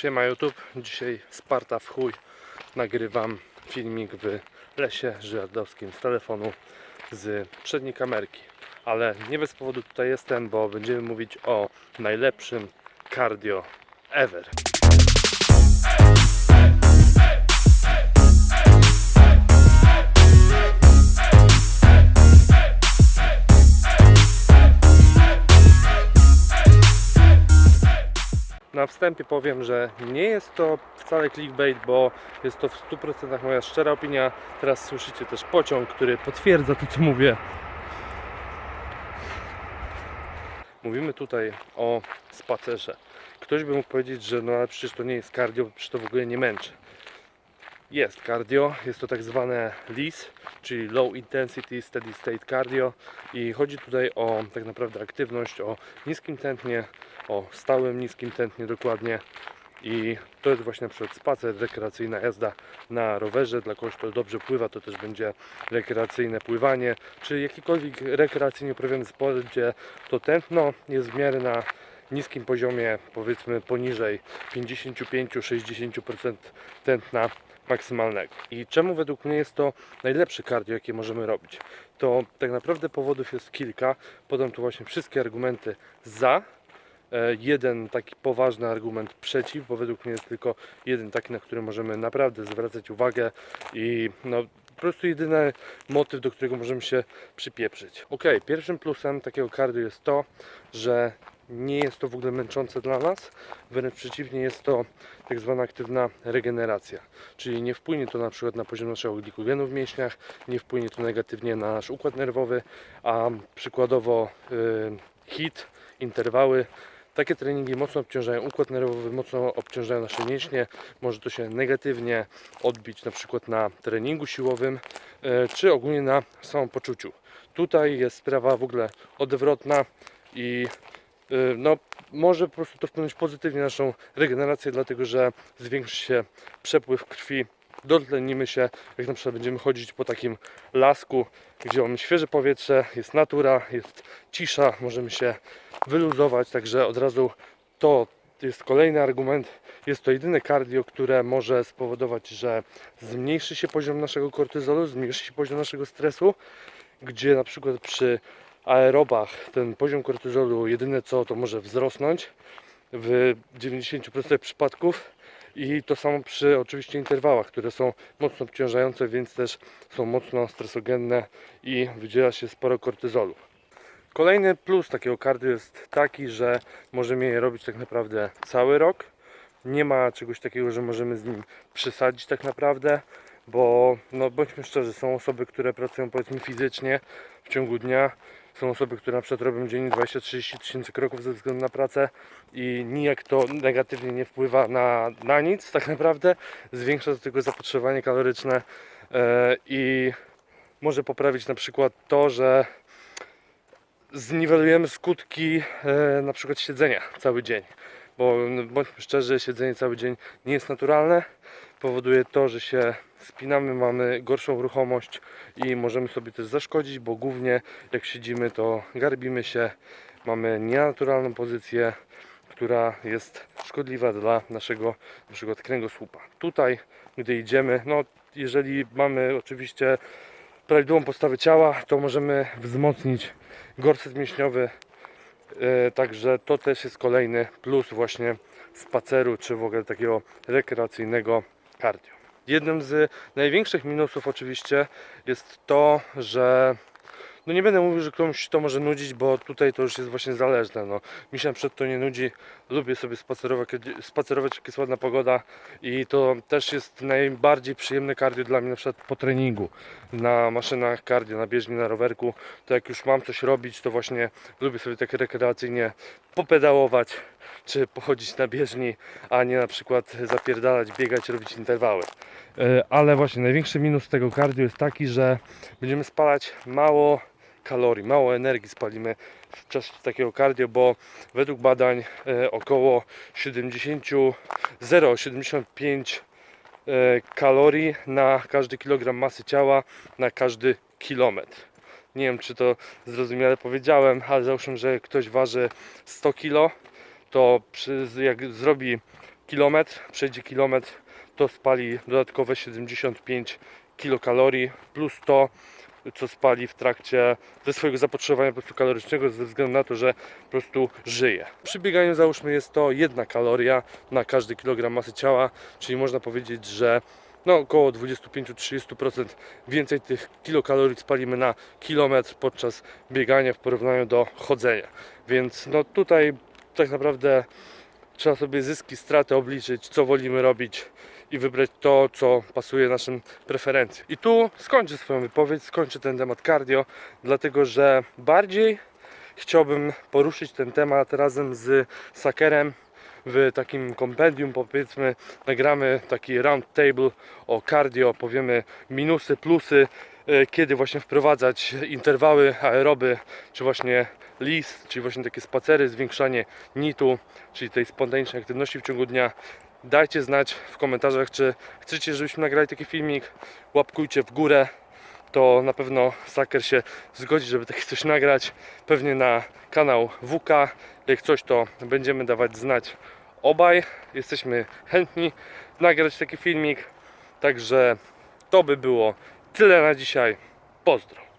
Siema YouTube, dzisiaj Sparta w chuj. Nagrywam filmik w lesie żydowskim z telefonu z przedniej kamerki. Ale nie bez powodu tutaj jestem, bo będziemy mówić o najlepszym cardio ever Na wstępie powiem, że nie jest to wcale clickbait, bo jest to w 100% moja szczera opinia. Teraz słyszycie też pociąg, który potwierdza to, co mówię. Mówimy tutaj o spacerze. Ktoś by mógł powiedzieć, że no ale przecież to nie jest cardio, przecież to w ogóle nie męczy. Jest cardio, jest to tak zwane LIS, czyli Low Intensity Steady State Cardio i chodzi tutaj o tak naprawdę aktywność o niskim tętnie, o stałym niskim tętnie dokładnie i to jest właśnie przykład spacer, rekreacyjna jazda na rowerze, dla kogoś, kto dobrze pływa, to też będzie rekreacyjne pływanie, czy jakikolwiek rekreacyjnie uprawiany sport, gdzie to tętno jest w miarę na niskim poziomie, powiedzmy poniżej 55-60% tętna maksymalnego. I czemu według mnie jest to najlepsze cardio, jakie możemy robić? To tak naprawdę powodów jest kilka. Podam tu właśnie wszystkie argumenty za. E, Jeden taki poważny argument przeciw, bo według mnie jest tylko jeden taki, na który możemy naprawdę zwracać uwagę i no, po prostu jedyny motyw, do którego możemy się przypieprzyć. Ok, pierwszym plusem takiego cardio jest to, że nie jest to w ogóle męczące dla nas, wręcz przeciwnie jest to tak zwana aktywna regeneracja, czyli nie wpłynie to na przykład na poziom naszego glikogenu w mięśniach, nie wpłynie to negatywnie na nasz układ nerwowy, a przykładowo y, hit, interwały, takie treningi mocno obciążają układ nerwowy, mocno obciążają nasze mięśnie, może to się negatywnie odbić na przykład na treningu siłowym, y, czy ogólnie na samopoczuciu. Tutaj jest sprawa w ogóle odwrotna i no, może po prostu to wpłynąć pozytywnie na naszą regenerację, dlatego że zwiększy się przepływ krwi, dotlenimy się, jak na przykład będziemy chodzić po takim lasku, gdzie mamy świeże powietrze, jest natura, jest cisza, możemy się wyluzować, także od razu to jest kolejny argument. Jest to jedyne cardio, które może spowodować, że zmniejszy się poziom naszego kortyzolu, zmniejszy się poziom naszego stresu, gdzie na przykład przy aerobach ten poziom kortyzolu jedyne co to może wzrosnąć w 90% przypadków i to samo przy oczywiście interwałach, które są mocno obciążające, więc też są mocno stresogenne i wydziela się sporo kortyzolu. Kolejny plus takiego cardio jest taki, że możemy je robić tak naprawdę cały rok. Nie ma czegoś takiego, że możemy z nim przesadzić tak naprawdę, bo no bądźmy szczerzy, są osoby, które pracują powiedzmy fizycznie w ciągu dnia, są osoby, które na przykład robią dziennie 20-30 tysięcy kroków ze względu na pracę i nijak to negatywnie nie wpływa na, na nic tak naprawdę. Zwiększa do tego zapotrzebowanie kaloryczne e, i może poprawić na przykład to, że zniwelujemy skutki e, na przykład siedzenia cały dzień. Bo no, bądźmy szczerzy, siedzenie cały dzień nie jest naturalne. Powoduje to, że się spinamy, mamy gorszą ruchomość i możemy sobie też zaszkodzić, bo głównie jak siedzimy, to garbimy się, mamy nienaturalną pozycję, która jest szkodliwa dla naszego na przykład kręgosłupa. Tutaj, gdy idziemy, no jeżeli mamy oczywiście prawidłową postawę ciała, to możemy wzmocnić gorset mięśniowy. E, Także to też jest kolejny plus właśnie spaceru, czy w ogóle takiego rekreacyjnego cardio. Jednym z największych minusów oczywiście jest to, że no nie będę mówił, że komuś to może nudzić, bo tutaj to już jest właśnie zależne. No. Mi się przed to nie nudzi. Lubię sobie spacerować, spacerować, jak jest ładna pogoda i to też jest najbardziej przyjemne cardio dla mnie na przykład po treningu na maszynach cardio, na bieżni, na rowerku. To jak już mam coś robić, to właśnie lubię sobie tak rekreacyjnie popedałować czy pochodzić na bieżni, a nie na przykład zapierdalać, biegać, robić interwały. E, Ale właśnie największy minus tego cardio jest taki, że będziemy spalać mało kalorii, mało energii spalimy w czasie takiego cardio, bo według badań e, około 70, 0,75 e, kalorii na każdy kilogram masy ciała, na każdy kilometr. Nie wiem, czy to zrozumiale powiedziałem, ale załóżmy, że ktoś waży 100 kg, to przy, jak zrobi kilometr, przejdzie kilometr, to spali dodatkowe 75 kilokalorii plus to, co spali w trakcie ze swojego zapotrzebowania po prostu kalorycznego ze względu na to, że po prostu żyje. Przy bieganiu załóżmy jest to jedna kaloria na każdy kilogram masy ciała, czyli można powiedzieć, że no około 25-30% więcej tych kilokalorii spalimy na kilometr podczas biegania w porównaniu do chodzenia. Więc no tutaj tak naprawdę trzeba sobie zyski, straty obliczyć, co wolimy robić i wybrać to, co pasuje naszym preferencjom. I tu skończę swoją wypowiedź, skończę ten temat cardio, dlatego że bardziej chciałbym poruszyć ten temat razem z Sakerem w takim kompendium, powiedzmy, nagramy taki round table o cardio, powiemy minusy, plusy, kiedy właśnie wprowadzać interwały, aeroby, czy właśnie list, czyli właśnie takie spacery, zwiększanie nitu, czyli tej spontanicznej aktywności w ciągu dnia. Dajcie znać w komentarzach, czy chcecie, żebyśmy nagrali taki filmik. Łapkujcie w górę, to na pewno Saker się zgodzi, żeby takie coś nagrać. Pewnie na kanał WK. Jak coś, to będziemy dawać znać obaj. Jesteśmy chętni nagrać taki filmik. Także to by było tyle na dzisiaj. Pozdro.